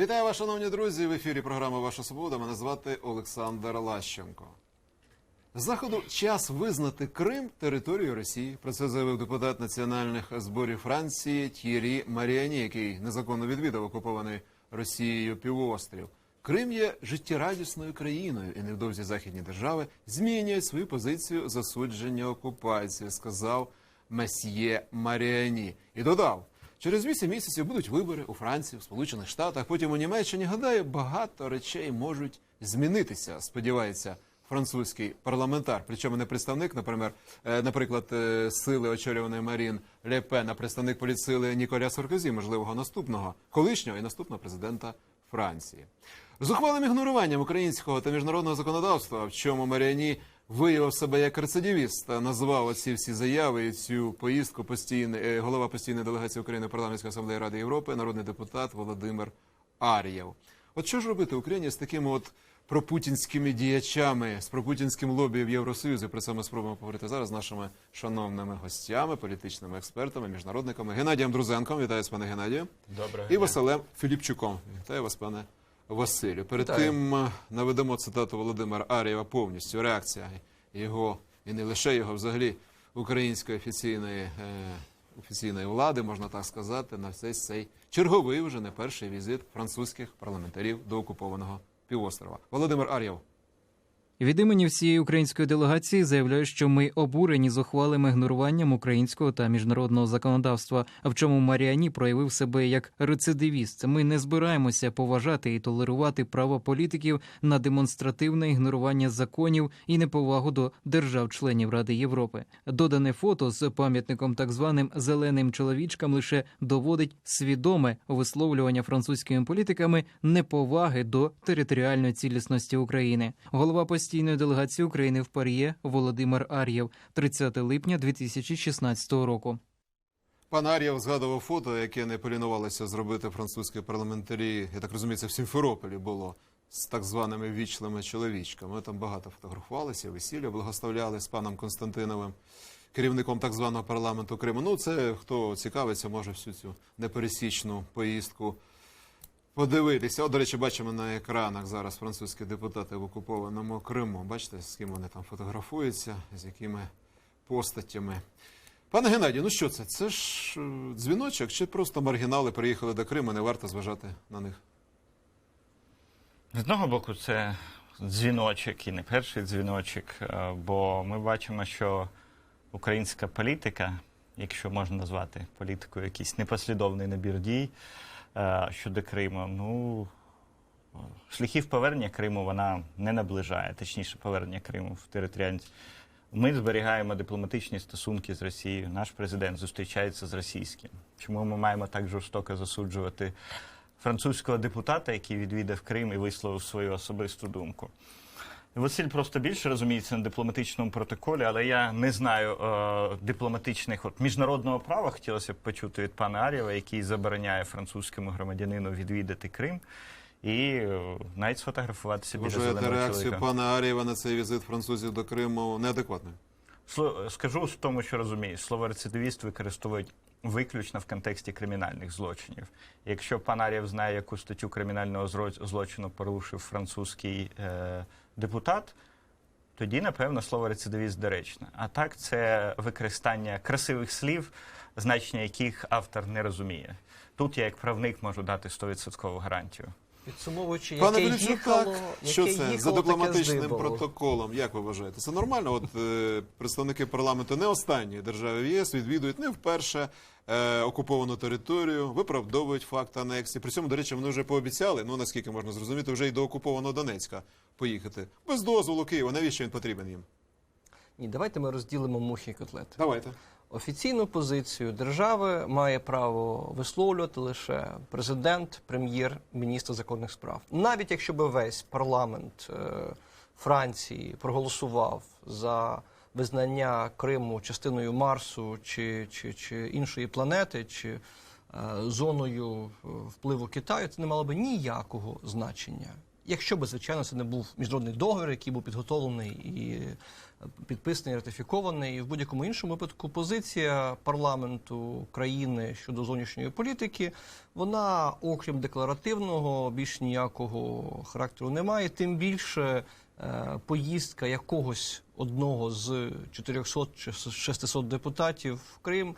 Вітаю вас, шановні друзі. В ефірі програма Ваша Свобода. Мене звати Олександр Лащенко. Заходу час визнати Крим територією Росії. Про це заявив депутат національних зборів Франції Т'єрі Маріані, який незаконно відвідав окупований Росією півострів. Крим є життєрадісною країною, і невдовзі західні держави змінюють свою позицію засудження окупації, сказав месьє Маріані. І додав: через вісім місяців будуть вибори у Франції, в Сполучених Штатах, потім у Німеччині. Гадаю, багато речей можуть змінитися. Сподівається французький парламентар. Причому не представник, наприклад, е, наприклад, е, сили очолюваної Марін Ле Пен, а представник політсили Ніколя Саркозі, можливого наступного колишнього і наступного президента Франції. З ухвалим ігноруванням українського та міжнародного законодавства, в чому Маріані виявив себе як рецидивіст, назвав оці всі заяви і цю поїздку постійний е, голова постійної делегації України парламентської асамблеї Ради Європи, народний депутат Володимир Ар'єв. От що ж робити Україні з такими от пропутінськими діячами, з пропутінським лобі в Євросоюзі? Про це ми спробуємо поговорити зараз з нашими шановними гостями, політичними експертами, міжнародниками Геннадієм Друзенком. Вітаю з пане Геннадію. Доброго І Василем Філіпчуком. Вітаю вас, пане Василю. Перед Вітаю. тим е, наведемо цитату Володимира Арєва повністю. Реакція його і не лише його, взагалі української офіційної, е, офіційної влади, можна так сказати, на цей цей черговий вже не перший візит французьких парламентарів до окупованого півострова. Володимир Ар'єв. Від імені всієї української делегації заявляю, що ми обурені зухвалим ігноруванням українського та міжнародного законодавства, в чому Маріані проявив себе як рецидивіст. Ми не збираємося поважати і толерувати право політиків на демонстративне ігнорування законів і неповагу до держав-членів Ради Європи. Додане фото з пам'ятником так званим зеленим чоловічкам лише доводить свідоме висловлювання французькими політиками неповаги до територіальної цілісності України. Голова постійної делегації України в Пар'є Володимир Ар'єв, 30 липня 2016 року. Пан Ар'єв згадував фото, яке не полінувалися зробити французькі парламентарі. Я так розумію, це в Сімферополі було з так званими вічлими чоловічками. Ми там багато фотографувалися, весілля благословляли з паном Константиновим, керівником так званого парламенту Криму. Ну, це хто цікавиться, може всю цю непересічну поїздку подивитися. От, до речі, бачимо на екранах зараз французькі депутати в окупованому Криму. Бачите, з ким вони там фотографуються, з якими постатями. Пане Геннадію, ну що це? Це ж е, дзвіночок чи просто маргінали приїхали до Криму, не варто зважати на них? З одного боку, це дзвіночок і не перший дзвіночок, е, бо ми бачимо, що українська політика, якщо можна назвати політикою якийсь непослідовний набір дій щодо Криму, ну шляхів повернення Криму вона не наближає, точніше, повернення Криму в територіальність. Ми зберігаємо дипломатичні стосунки з Росією. Наш президент зустрічається з російським. Чому ми маємо так жорстоко засуджувати французького депутата, який відвідав Крим і висловив свою особисту думку? Василь просто більше розуміється на дипломатичному протоколі, але я не знаю е, дипломатичних от міжнародного права. Хотілося б почути від пана Арєва, який забороняє французькому громадянину відвідати Крим і е, навіть сфотографуватися біля Вважаєте зеленого реакцію чоловіка. пана Арєва на цей візит французів до Криму неадекватною? Сло- Скажу в тому, що розумію. Слово рецидивіст використовують виключно в контексті кримінальних злочинів. Якщо пан Арєв знає, яку статтю кримінального зро- злочину порушив французький е, депутат, тоді, напевно, слово рецидивіст доречне. А так, це використання красивих слів, значення яких автор не розуміє. Тут я, як правник, можу дати 100% гарантію. Підсумовуючи, Пане яке їхало, так, що це за їхало, таке дипломатичним протоколом? Як ви вважаєте? Це нормально? От е, представники парламенту не останньої держави в ЄС відвідують не вперше е, окуповану територію, виправдовують факт анексії. При цьому, до речі, вони вже пообіцяли, ну наскільки можна зрозуміти, вже й до окупованого Донецька поїхати без дозволу Києва. Навіщо він потрібен їм? Ні, давайте ми розділимо мухи і котлети. Давайте. Офіційну позицію держави має право висловлювати лише президент, прем'єр, міністр законних справ. Навіть якщо би весь парламент е, Франції проголосував за визнання Криму частиною Марсу чи, чи, чи іншої планети, чи е, зоною е, впливу Китаю, це не мало би ніякого значення. Якщо би, звичайно, це не був міжнародний договір, який був підготовлений і е, підписаний, ратифікований. І в будь-якому іншому випадку позиція парламенту країни щодо зовнішньої політики, вона, окрім декларативного, більш ніякого характеру не має. Тим більше е, поїздка якогось одного з 400 чи 600 депутатів в Крим.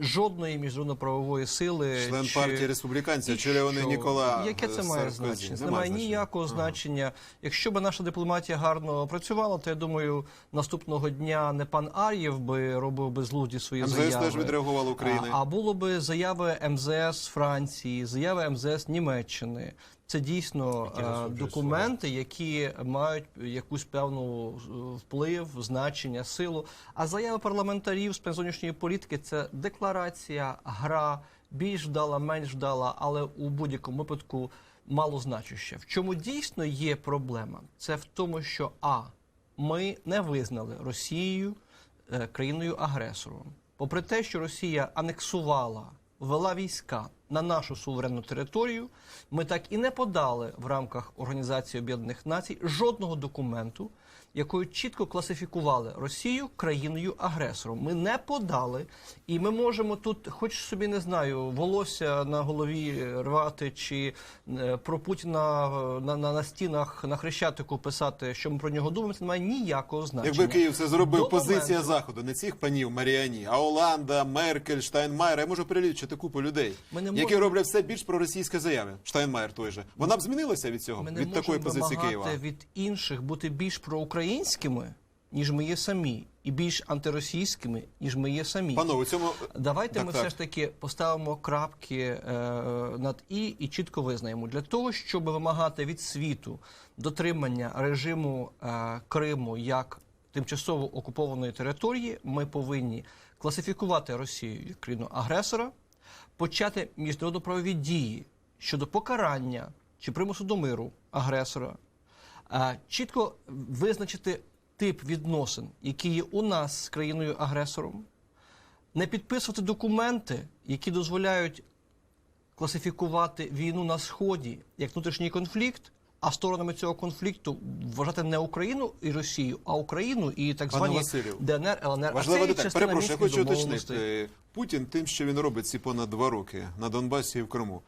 Жодної міжнародно-правової сили Член чи- партії республіканців, червоний що? Нікола. Яке це має значення? Це має ніякого Ага. значення. Якщо б наша дипломатія гарно працювала, то я думаю, наступного дня не пан Ар'єв би робив би злуді свої МЗС заяви. теж відреагувала України. А, а було би заяви МЗС Франції, заяви МЗС Німеччини. Це дійсно Які е, документи, які мають якусь певну е, вплив, значення, силу. А заяви парламентарів з зовнішньої політики це декларація, гра, більш вдала, менш вдала, але у будь-якому випадку малозначуща. В чому дійсно є проблема? Це в тому, що а ми не визнали Росію е, країною агресором. Попри те, що Росія анексувала, ввела війська на нашу суверенну територію, ми так і не подали в рамках Організації Об'єднаних Націй жодного документу, якою чітко класифікували Росію країною агресором. Ми не подали, і ми можемо тут, хоч собі не знаю, волосся на голові рвати чи е, про Путіна е, на, на, на стінах на хрещатику писати, що ми про нього думаємо. Це не має ніякого значення. Якби Київ це зробив До позиція моменту- заходу, не цих панів Маріані, а Оланда, Меркель, Штайнмайер, я можу перелічити купу людей, Ми не які роблять все більш проросійські заяви. Штайнмайер той же. Вона б змінилася від цього, від такої позиції Києва. від інших бути більш проукраїнськими, ніж ми є самі, і більш антиросійськими, ніж ми є самі. Панове, у цьому Давайте Так, ми так. все ж таки поставимо крапки е, над і і чітко визнаємо для того, щоб вимагати від світу дотримання режиму е, Криму як тимчасово окупованої території, ми повинні класифікувати Росію як країну агресора, почати міжнародно-правові дії щодо покарання чи примусу до миру агресора, чітко визначити тип відносин, які є у нас з країною агресором. Не підписувати документи, які дозволяють класифікувати війну на сході як внутрішній конфлікт, а сторонами цього конфлікту вважати не Україну і Росію, а Україну і так звані Василю, ДНР, ЛНР. є деталь. Перепрошую, я хочу уточнити. Путін тим, що він робить ці понад два роки на Донбасі і в Криму.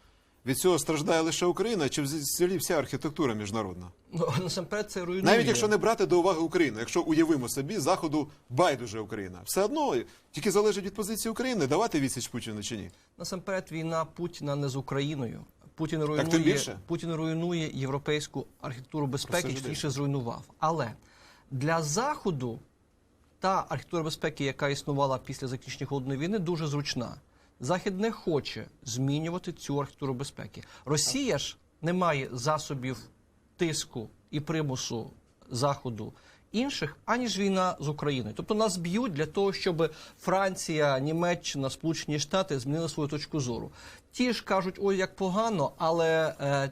Від цього страждає лише Україна, чи взагалі вся архітектура міжнародна? Ну, насамперед це руйнує. Навіть якщо не брати до уваги Україну, якщо уявимо собі, заходу байдуже Україна, все одно тільки залежить від позиції України, давати відсіч Путіну чи ні. Насамперед війна Путіна не з Україною. Путін руйнує, більше. Путін руйнує європейську архітектуру безпеки, точніше зруйнував. Але для Заходу та архітектура безпеки, яка існувала після закінчення холодної війни, дуже зручна. Захід не хоче змінювати цю архітектуру безпеки. Росія ж не має засобів тиску і примусу Заходу інших, аніж війна з Україною. Тобто нас б'ють для того, щоб Франція, Німеччина, Сполучені Штати змінили свою точку зору. Ті ж кажуть, ой, як погано, але е,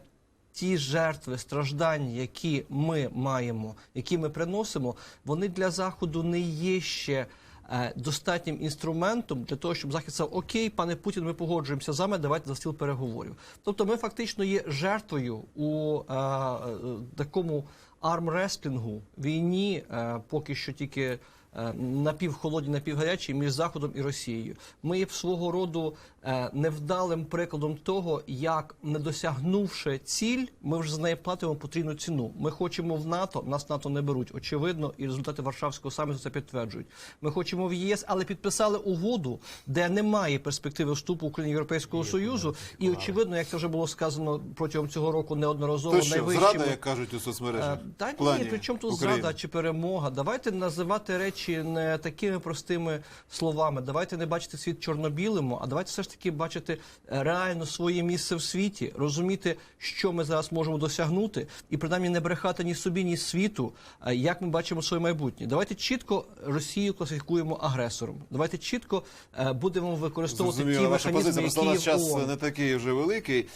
ті жертви, страждання, які ми маємо, які ми приносимо, вони для Заходу не є ще. е, Достатнім інструментом для того, щоб захід сказав, окей, пане Путін, ми погоджуємося з вами, давайте за стіл переговорів. Тобто, ми фактично є жертвою у е, е, такому армрестлінгу, війні, е, поки що тільки е, напівхолодній, напівгарячій між Заходом і Росією. Ми є свого роду е, невдалим прикладом того, як не досягнувши ціль, ми вже за неї платимо потрібну ціну. Ми хочемо в НАТО, нас НАТО не беруть, очевидно, і результати Варшавського саміту це підтверджують. Ми хочемо в ЄС, але підписали угоду, де немає перспективи вступу України Європейського Союзу. І очевидно, як це вже було сказано протягом цього року неодноразово То що, найвищими зрада, як кажуть у соцмережах? Е, Та ні, при чому тут України? зрада чи перемога? Давайте називати речі не такими простими словами. Давайте не бачити світ чорно-білим, а давайте все ж таки бачити е, реально своє місце в світі, розуміти, що ми зараз можемо досягнути, і принаймні не брехати ні собі, ні світу, е, як ми бачимо своє майбутнє. Давайте чітко Росію класифікуємо агресором. Давайте чітко е, будемо використовувати Зрозуміла ті ваша механізми, які є в час не такий вже великий.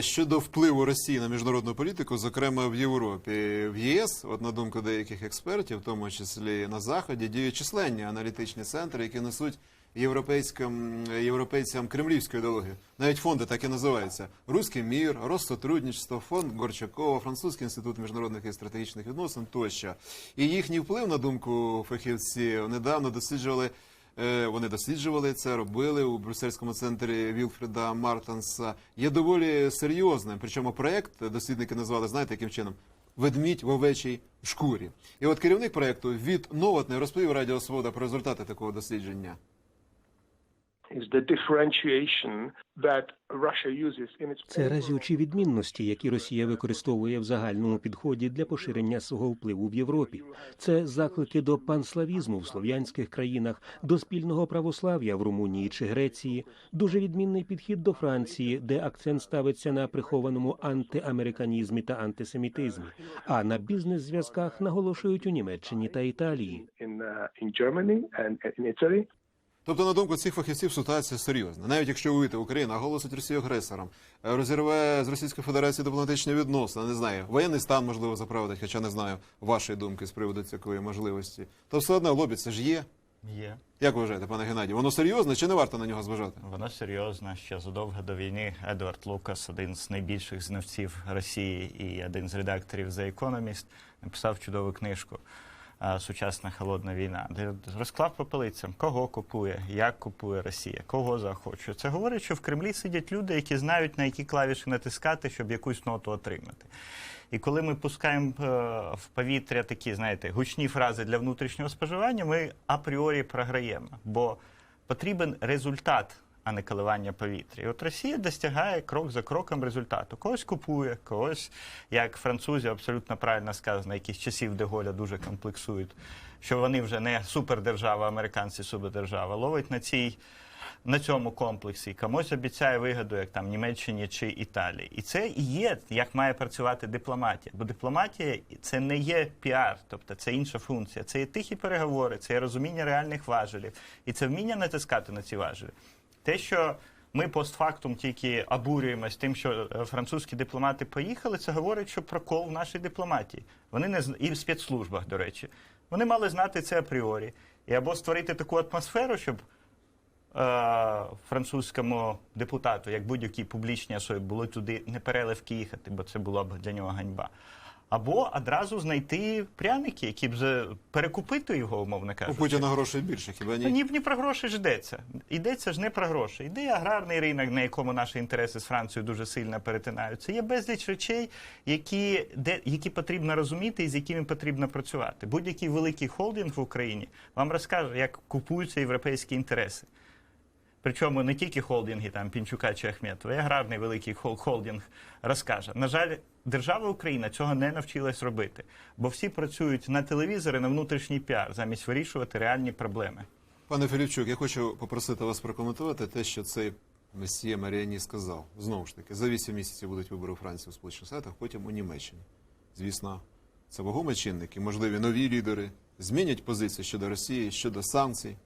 Щодо впливу Росії на міжнародну політику, зокрема в Європі, в ЄС, от на думку деяких експертів, в тому числі на Заході, діють численні аналітичні центри, які несуть європейським європейцям кремлівську ідеологію. Навіть фонди так і називаються: Руський мір, Россотрудничество, фонд Горчакова, Французький інститут міжнародних і стратегічних відносин тощо. І їхній вплив на думку фахівців недавно досліджували. Е, Вони досліджували це, робили у брюссельському центрі Вілфреда Мартенса. Є доволі серйозним. Причому проект дослідники назвали, знаєте, яким чином? Ведмідь в овечій шкурі. І от керівник проекту від Новотний розповів Радіо Свобода про результати такого дослідження. Це разючі відмінності, які Росія використовує в загальному підході для поширення свого впливу в Європі. Це заклики до панславізму в слов'янських країнах, до спільного православ'я в Румунії чи Греції, дуже відмінний підхід до Франції, де акцент ставиться на прихованому антиамериканізмі та антисемітизмі, а на бізнес-зв'язках наголошують у Німеччині та Італії. Тобто, на думку цих фахівців, ситуація серйозна. Навіть якщо уявити, Україна оголосить Росію агресором, е, розірве з Російською Федерацією дипломатичні відносини, не знаю, воєнний стан можливо заправдать, хоча не знаю вашої думки з приводу такої можливості, то все одно лобі це ж є. Є. Як ви вважаєте, пане Геннадій, воно серйозне чи не варто на нього зважати? Воно серйозно. Ще задовго до війни Едвард Лукас, один з найбільших знавців Росії і один з редакторів The Economist, написав чудову книжку Сучасна холодна війна, де розклав по полицям, кого купує, як купує Росія, кого захоче. Це говорить, що в Кремлі сидять люди, які знають на які клавіші натискати, щоб якусь ноту отримати. І коли ми пускаємо е, в повітря такі, знаєте, гучні фрази для внутрішнього споживання, ми апріорі програємо, бо потрібен результат, а не коливання повітря. І от Росія достигає крок за кроком результату. Когось купує, когось, як французі, абсолютно правильно сказано, якісь часів Деголя дуже комплексують, що вони вже не супердержава, американці супердержава, ловить на цій на цьому комплексі комусь обіцяє вигоду, як там Німеччині чи Італії. І це і є, як має працювати дипломатія. Бо дипломатія це не є піар, тобто це інша функція. Це є тихі переговори, це є розуміння реальних важелів, і це вміння натискати на ці важелі. Те, що ми постфактум тільки обурюємось тим, що е, французькі дипломати поїхали, це говорить, що прокол в нашій дипломатії. Вони не і в спецслужбах, до речі. Вони мали знати це апріорі. І або створити таку атмосферу, щоб е, французькому депутату, як будь-якій публічній особі, було туди не переливки їхати, бо це була б для нього ганьба. Або одразу знайти пряники, які б перекупити його, умовно У кажучи. Путіна грошей більше, хіба ні? Ні, ні про гроші ж йдеться. Йдеться ж не про гроші. Йде аграрний ринок, на якому наші інтереси з Францією дуже сильно перетинаються. Є безліч речей, які, де, які потрібно розуміти і з якими потрібно працювати. Будь-який великий холдинг в Україні вам розкаже, як купуються європейські інтереси. Причому не тільки холдинги там Пінчука чи Ахметова, і аграрний великий хол- холдинг розкаже. На жаль, держава Україна цього не навчилась робити, бо всі працюють на телевізори, на внутрішній піар, замість вирішувати реальні проблеми. Пане Філіпчук, я хочу попросити вас прокоментувати те, що цей месьє Маріані сказав. Знову ж таки, за вісім місяців будуть вибори у Франції у Сполучених Штатах, потім у Німеччині. Звісно, це вагомий чинник і можливі нові лідери змінять позицію щодо Росії, щодо санкцій.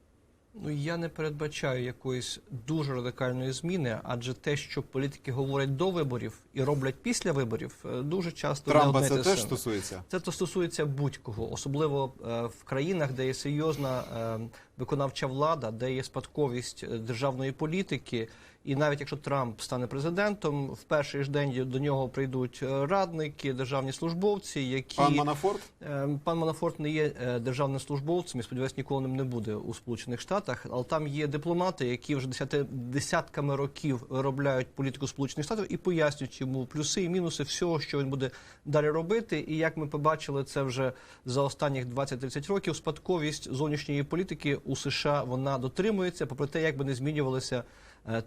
Ну я не передбачаю якоїсь дуже радикальної зміни, адже те, що політики говорять до виборів і роблять після виборів, е, дуже часто не Трампа одне це теж стосується. Це то стосується будь-кого, особливо е, в країнах, де є серйозна е, виконавча влада, де є спадковість е, державної політики. І навіть якщо Трамп стане президентом, в перший ж день до нього прийдуть е, радники, державні службовці, які Пан Манафорт Е, Пан Манафорт не є е, державним службовцем і сподіваюся, ніколи ним не буде у Сполучених Штатах. Але там є дипломати, які вже десяти, десятками років виробляють політику Сполучених Штатів і пояснюють йому плюси і мінуси всього, що він буде далі робити. І як ми побачили, це вже за останніх 20-30 років спадковість зовнішньої політики у США вона дотримується, попри те, як би не змінювалися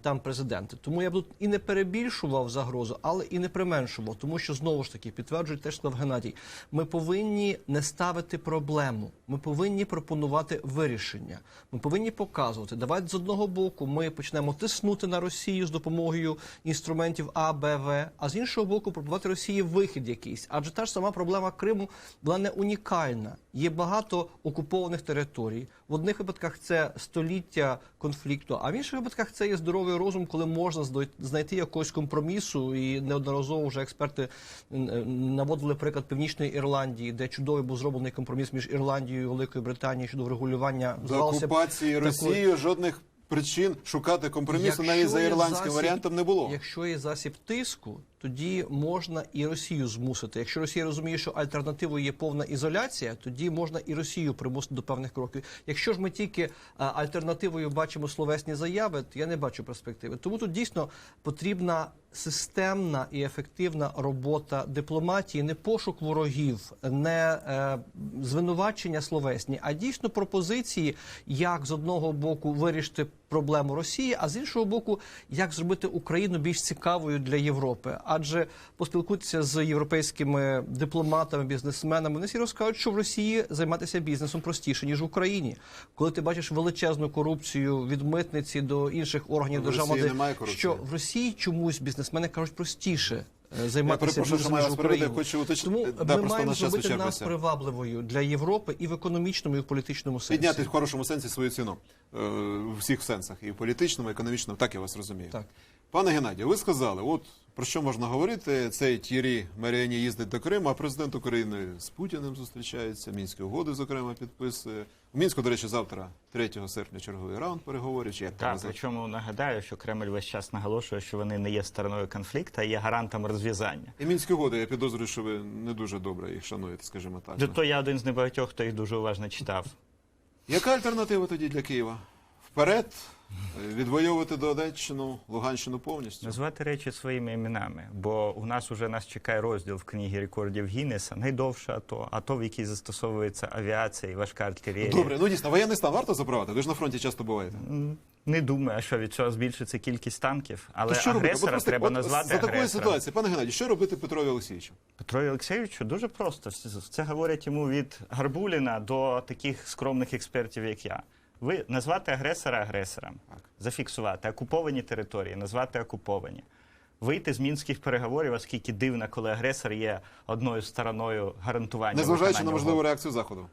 там президенти. Тому я б тут і не перебільшував загрозу, але і не применшував, тому що знову ж таки підтверджують те, що сказав Геннадій. Ми повинні не ставити проблему. Ми повинні пропонувати вирішення. Ми повинні показувати. Давайте з одного боку ми почнемо тиснути на Росію з допомогою інструментів А, Б, В, а з іншого боку, пропонувати Росії вихід якийсь. Адже та ж сама проблема Криму вона не унікальна. Є багато окупованих територій. В одних випадках це століття конфлікту, а в інших випадках це є здоровий розум, коли можна знайти якогось компромісу. І неодноразово вже експерти наводили приклад Північної Ірландії, де чудовий був зроблений компроміс між Ірландією і Великою Британією щодо врегулювання до окупації такої- Росією жодних причин шукати компромісу навіть за ірландським засіб- варіантом не було. Якщо є засіб тиску, тоді можна і Росію змусити. Якщо Росія розуміє, що альтернативою є повна ізоляція, тоді можна і Росію примусити до певних кроків. Якщо ж ми тільки альтернативою бачимо словесні заяви, то я не бачу перспективи. Тому тут дійсно потрібна системна і ефективна робота дипломатії, не пошук ворогів, не е, звинувачення словесні, а дійсно пропозиції, як з одного боку вирішити проблему Росії, а з іншого боку, як зробити Україну більш цікавою для Європи. Адже поспілкуйтеся з європейськими дипломатами, бізнесменами, вони всі розкажуть, що в Росії займатися бізнесом простіше ніж в Україні. Коли ти бачиш величезну корупцію від митниці до інших органів державної що в Росії чомусь бізнесмени кажуть простіше. е, Я Займатися перепрошую, що в перебити. Україні. Хочу уточнити. Тому Да, ми маємо зробити нас привабливою для Європи і в економічному, і в політичному сенсі. Підняти в хорошому сенсі свою ціну е, в всіх сенсах, і в політичному, і економічному. Так я вас розумію. Так. Пане Геннадію, ви сказали, от про що можна говорити? Цей Тірі Маріані їздить до Криму, а президент України з Путіним зустрічається, мінські угоди, зокрема, підписує. У мінську, до речі, завтра, 3 серпня, черговий раунд переговорів. Чи як Так, причому нагадаю, що Кремль весь час наголошує, що вони не є стороною конфлікту, а є гарантом розв'язання. І мінські угоди, я підозрюю, що ви не дуже добре їх шануєте, скажімо так. Зато я один з небагатьох, хто їх дуже уважно читав. Яка альтернатива тоді для Києва? Вперед, відвоювати Донеччину, Луганщину повністю. Назвати речі своїми іменами, бо у нас уже нас чекає розділ в книгі рекордів Гіннеса, найдовше АТО, АТО, в якій застосовується авіація і важка артилерія. Добре, ну дійсно, воєнний стан варто запровадити? Ви ж на фронті часто буваєте. Не думаю, що від цього збільшиться кількість танків, але що робити? От агресора просто треба от назвати за такої ситуації, пане Геннадію, що робити Петрові Олексійовичу? Петру Олексійовичу дуже просто. Це говорять йому від Гарбуліна до таких скромних експертів, як я. Ви назвати агресора агресором, зафіксувати окуповані території, назвати окуповані. Вийти з мінських переговорів, оскільки дивно, коли агресор є одною стороною гарантування. Незважаючи на можливу реакцію Заходу.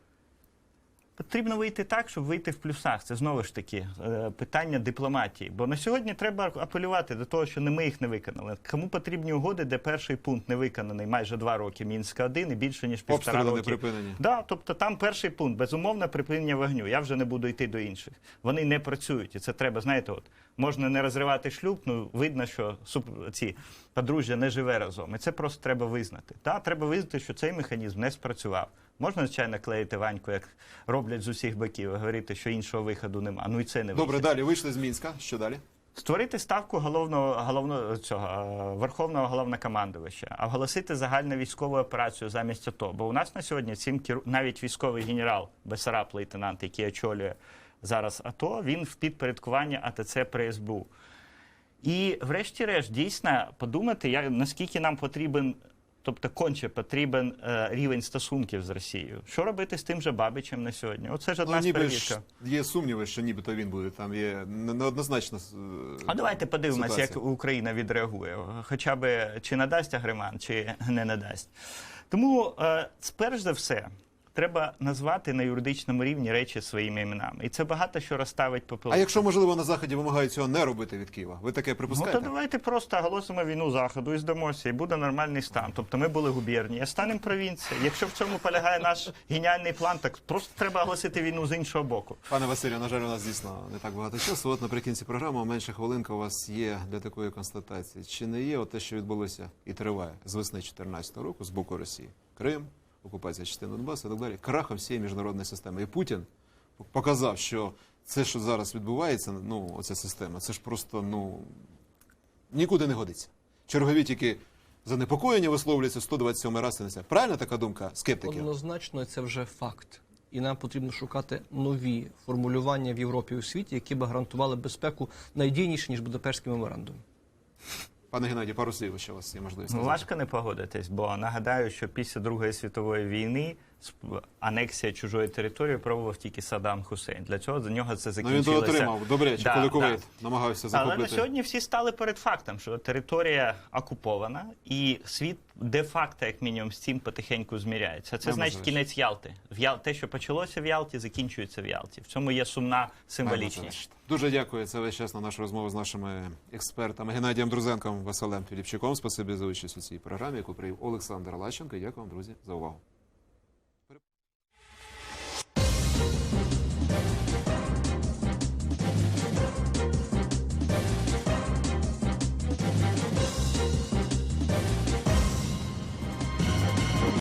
Потрібно вийти так, щоб вийти в плюсах. Це знову ж таки е, питання дипломатії. Бо на сьогодні треба апелювати до того, що не ми їх не виконали. Кому потрібні угоди, де перший пункт не виконаний майже два роки Мінська 1 і більше ніж півтора не роки. припинені. Да, тобто там перший пункт безумовне припинення вогню. Я вже не буду йти до інших. Вони не працюють, і це треба. Знаєте, от можна не розривати шлюб. Ну видно, що ці подружжя не живе разом. І це просто треба визнати. Да, треба визнати, що цей механізм не спрацював. Можна, звичайно, клеїти ваньку, як роблять з усіх боків, і говорити, що іншого виходу нема. Ну і це не Добре, вихід. далі вийшли з Мінська. Що далі? Створити ставку головного головного цього е, верховного головнокомандувача, а оголосити загальну військову операцію замість АТО. Бо у нас на сьогодні цим керу... навіть військовий генерал Бесараб, лейтенант, який очолює зараз АТО, він в підпорядкуванні АТЦ при СБУ. І, врешті-решт, дійсно подумати, як, наскільки нам потрібен, тобто конче потрібен е, рівень стосунків з Росією. Що робити з тим же Бабичем на сьогодні? Оце ж одна Ну, ніби ж є сумніви, що нібито він буде. Там є неоднозначно. е, А давайте подивимося, як. Україна відреагує. Хоча б чи надасть агреман, чи не надасть. Тому, е, перш за все, треба назвати на юридичному рівні речі своїми іменами. І це багато що розставить по А якщо, можливо, на Заході вимагають цього не робити від Києва? Ви таке Ну, то давайте просто оголосимо війну заходу і здамося, і буде нормальний стан. Тобто ми були губернії, а станемо провінцією. Якщо в цьому полягає наш геніальний план, так просто треба оголосити війну з іншого боку. Пане Василю, на жаль, у нас дійсно не так багато часу. От наприкінці програми менше хвилинка у вас є для такої констатації. Чи не є от те, що відбулося і триває з весни 2014 року з боку Росії? Крим, окупація частини Донбасу і так далі, крахом всієї міжнародної системи. І Путін показав, що це, що зараз відбувається, ну, оця система, це ж просто ну нікуди не годиться. Чергові тільки занепокоєння висловлюються 127 раз. Це не це. Правильна така думка скептиків? Однозначно, це вже факт. І нам потрібно шукати нові формулювання в Європі і у світі, які б гарантували безпеку надійніше, ніж Будапештський меморандум. Пане Геннадію, пару слів, що у вас є можливість. Ну, сказати. важко не погодитись, бо нагадаю, що після Другої світової війни анексія чужої території пробував тільки Саддам Хусейн. Для цього до нього це Ну він то отримав, добряче, Да, коли да. Кувейт намагався Але на сьогодні всі стали перед фактом, що територія окупована, і світ де-факто, як мінімум, з цим потихеньку зміряється. Це Не значить можливо. кінець Ялти. В Ял... Те, що почалося в Ялті, закінчується в Ялті. В цьому є сумна символічність. Дуже дякую. Це весь час на нашу розмову з нашими експертами Геннадієм Друзенком, Василем Філіпчуком. Спасибі за участь у цій програмі, яку привів Олександр Лащенко. Дякую вам, друзі, за увагу.